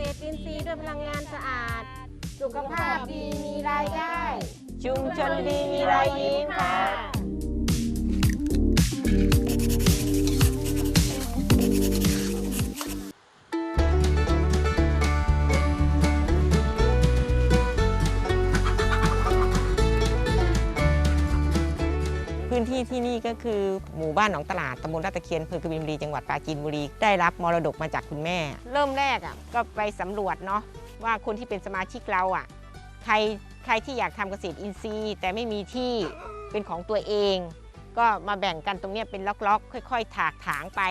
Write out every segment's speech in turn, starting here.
เตรอินทรีย์ด้วยพลังงานสะอาด สุขภาพดีมีรายได้ ชุมชนดีมีรอยยิ้มค่ะ ที่ที่นี่ก็คือหมู่บ้านหนองตลาดตำบลราชตะเคียนอำเภอกบินบุรีจังหวัดปราจีนบุรีได้รับมรดกมาจากคุณแม่ เริ่มแรกอะก็ไปสำรวจเนาะว่าคนที่เป็นสมาชิกเราอะใครใครที่อยากทำเกษตรอินทรีย์ แต่ไม่มีที่เป็นของตัวเอง ก็มาแบ่งกันตรงเนี้ยเป็นล็อกๆ ค่อย ๆ ถากถางไป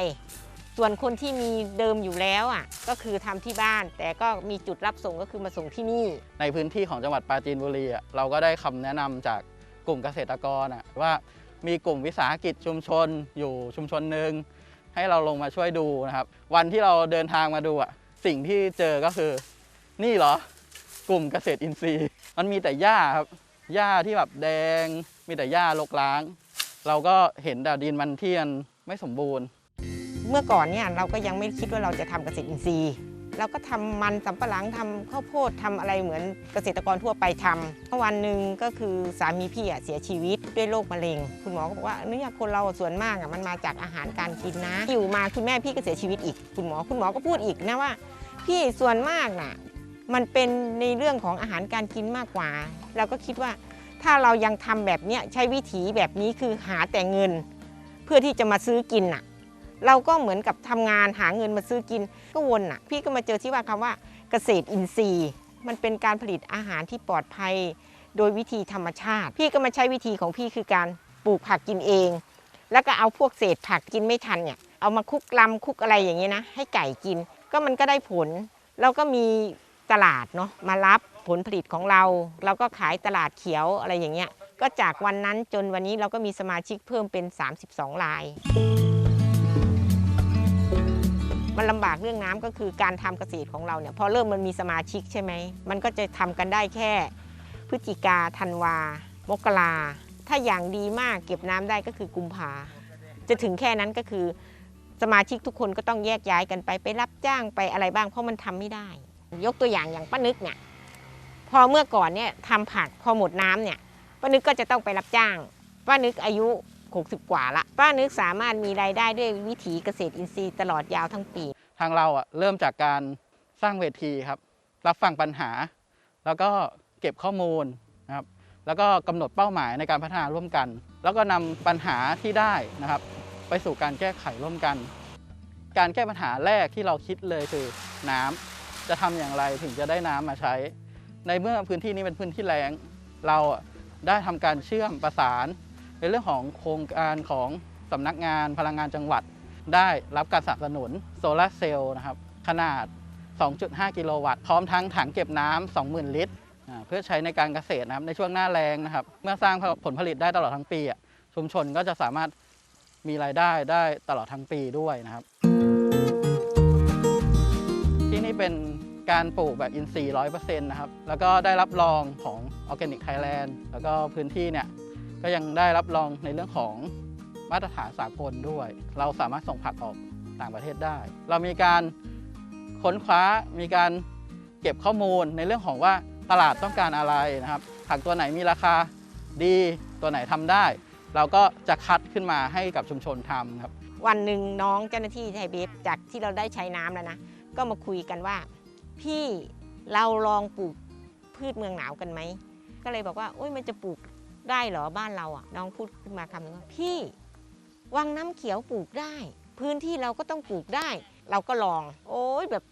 ส่วนคนที่มีเดิมอยู่แล้วอะก็คือทำที่บ้าน แต่ก็มีจุดรับส่งก็คือมาส่งที่นี่ ในพื้นที่ของจังหวัดปราจีนบุรีอะเราก็ได้คำแนะนำจากกลุ่มเกษตรกรอะว่า มีกลุ่มวิสาหกิจชุมชน อยู่ชุมชนหนึ่งให้เราลงมาช่วยดูนะครับ วันที่เราเดินทางมาดูอะสิ่งที่เจอก็คือ นี่เหรอกลุ่มเกษตรอินทรีย์ มันมีแต่หญ้าครับหญ้าที่แบบแดง มีแต่หญ้ารกร้าง เราก็เห็นแต่ดินมันเทียนไม่สมบูรณ์ เมื่อก่อนเนี่ยเราก็ยังไม่คิดว่าเราจะทำเกษตรอินทรีย์ เราก็ทำมันสำปะหลังทำข้าวโพดทำอะไรเหมือนเกษตรกรทั่วไปทำวันหนึ่งก็คือสามีพี่อะเสียชีวิตด้วยโรคมะเร็ง คุณหมอก็บอกว่าเนี่ยคนเราส่วนมากอะมันมาจากอาหารการกินนะ อยู่มาคุณแม่พี่ก็เสียชีวิตอีก คุณหมอคุณหมอก็พูดอีกนะว่า พี่ส่วนมากน่ะมันเป็นในเรื่องของอาหารการกินมากกว่า เราก็คิดว่าถ้าเรายังทำแบบเนี้ยใช้วิถีแบบนี้คือหาแต่เงิน เพื่อที่จะมาซื้อกินน่ะ เราก็เหมือนกับทำงานหาเงินมาซื้อกินก็วนอะ พี่ก็มาเจอที่ว่าคำว่าเกษตรอินทรีย์ มันเป็นการผลิตอาหารที่ปลอดภัย โดยวิธีธรรมชาติ พี่ก็มาใช้วิธีของพี่คือการปลูกผักกินเอง แล้วก็เอาพวกเศษผักกินไม่ทันเนี่ยเอามาคลุกลำคลุกอะไรอย่างเงี้ยนะ ให้ไก่กินก็มันก็ได้ผลเราก็มีตลาดเนาะมารับผลผลิตของเรา เราก็ขายตลาดเขียวอะไรอย่างเงี้ยก็จากวันนั้นจนวันนี้เราก็มีสมาชิกเพิ่มเป็น 32ราย มันลำบากเรื่องน้ำก็คือการทำเกษตรของเราเนี่ยพอเริ่มมันมีสมาชิกใช่ไหมมันก็จะทำกันได้แค่ พฤศจิกาธันวา มกราถ้าอย่างดีมากเก็บน้ำได้ก็คือกุมภาจะถึงแค่นั้นก็คือ สมาชิกทุกคนก็ต้องแยกย้ายกันไปไปรับจ้างไปอะไรบ้างเพราะมันทำไม่ได้ ยกตัวอย่างอย่างป้านึกเนี่ยพอเมื่อก่อนเนี่ยทำผักพอหมดน้ำเนี่ยป้านึกก็จะต้องไปรับจ้างป้านึกอายุ 60 กว่าละป้านึกสามารถมีรายได้ด้วยวิถีเกษตรอินทรีย์ตลอดยาวทั้งปี ทางเราอะเริ่มจากการสร้างเวทีครับ รับฟังปัญหา แล้วก็เก็บข้อมูลนะครับแล้วก็กำหนดเป้าหมายในการพัฒนาร่วมกัน แล้วก็นำปัญหาที่ได้นะครับ ไปสู่การแก้ไขร่วมกัน การแก้ปัญหาแรกที่เราคิดเลยคือน้ำจะทำอย่างไรถึงจะได้น้ำมาใช้ ในเมื่อพื้นที่นี้เป็นพื้นที่แล้งเราอะได้ทำการเชื่อมประสาน ในเรื่องของโครงการของสำนักงานพลังงานจังหวัด ได้รับการสนับสนุนโซลาร์เซลล์นะครับขนาด 2.5 กิโลวัตต์ พร้อมทั้งถังเก็บน้ำ 20,000 ลิตร เพื่อใช้ในการเกษตรนะครับในช่วงหน้าแรงนะครับ เมื่อสร้างผลผลิตได้ตลอดทั้งปี ชุมชนก็จะสามารถมีรายได้ได้ตลอดทั้งปีด้วยนะครับ ที่นี่เป็นการปลูกแบบอินทรีย์ร้อยเปอร์เซ็นต์นะครับ แล้วก็ได้รับรองของ Organic Thailand แล้วก็พื้นที่เนี่ย ก็ยังได้รับรองในเรื่องของมาตรฐานสากลด้วย เราสามารถส่งผักออกต่างประเทศได้ เรามีการค้นคว้ามีการเก็บข้อมูลในเรื่องของว่าตลาดต้องการอะไรนะครับ ผักตัวไหนมีราคาดีตัวไหนทำได้ เราก็จะคัดขึ้นมาให้กับชุมชนทำครับ วันหนึ่งน้องเจ้าหน้าที่ไทยเบฟจากที่เราได้ใช้น้ำแล้วนะ ก็มาคุยกันว่า พี่เราลองปลูกพืชเมืองหนาวกันไหมก็เลยบอกว่าโอ้ยมันจะปลูก ได้เหรอบ้านเราอะ น้องพูดขึ้นมาคำนึงว่าพี่ วังน้ำเขียวปลูกได้ พื้นที่เราก็ต้องปลูกได้ เราก็ลอง โอ้ยแบบ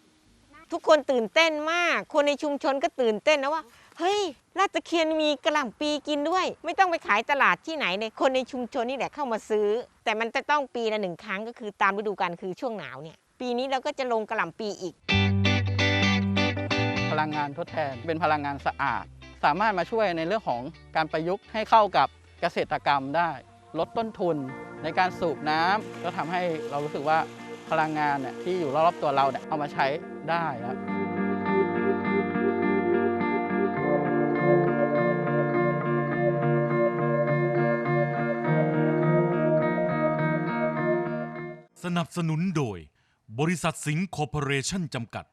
ทุกคนตื่นเต้นมาก คนในชุมชนก็ตื่นเต้นนะว่า เฮ้ยลาดตะเคียนมีกระหล่ำปีกินด้วย ไม่ต้องไปขายตลาดที่ไหนเลยคนในชุมชนนี่แหละเข้ามาซื้อ แต่มันจะต้องปีละหนึ่งครั้งก็คือตามฤดูกาลคือช่วงหนาวเนี่ย ปีนี้เราก็จะลงกระหล่ำปีอีก พลังงานทดแทนเป็นพลังงานสะอาด สามารถมาช่วยในเรื่องของการประยุกต์ให้เข้ากับเกษตรกรรมได้ ลดต้นทุนในการสูบน้ำก็ทำให้เรารู้สึกว่าพลังงานเนี่ยที่อยู่รอบๆตัวเราเนี่ยเอามาใช้ได้แล้วสนับสนุนโดย บริษัทสิงห์คอร์ปอเรชั่นจำกัด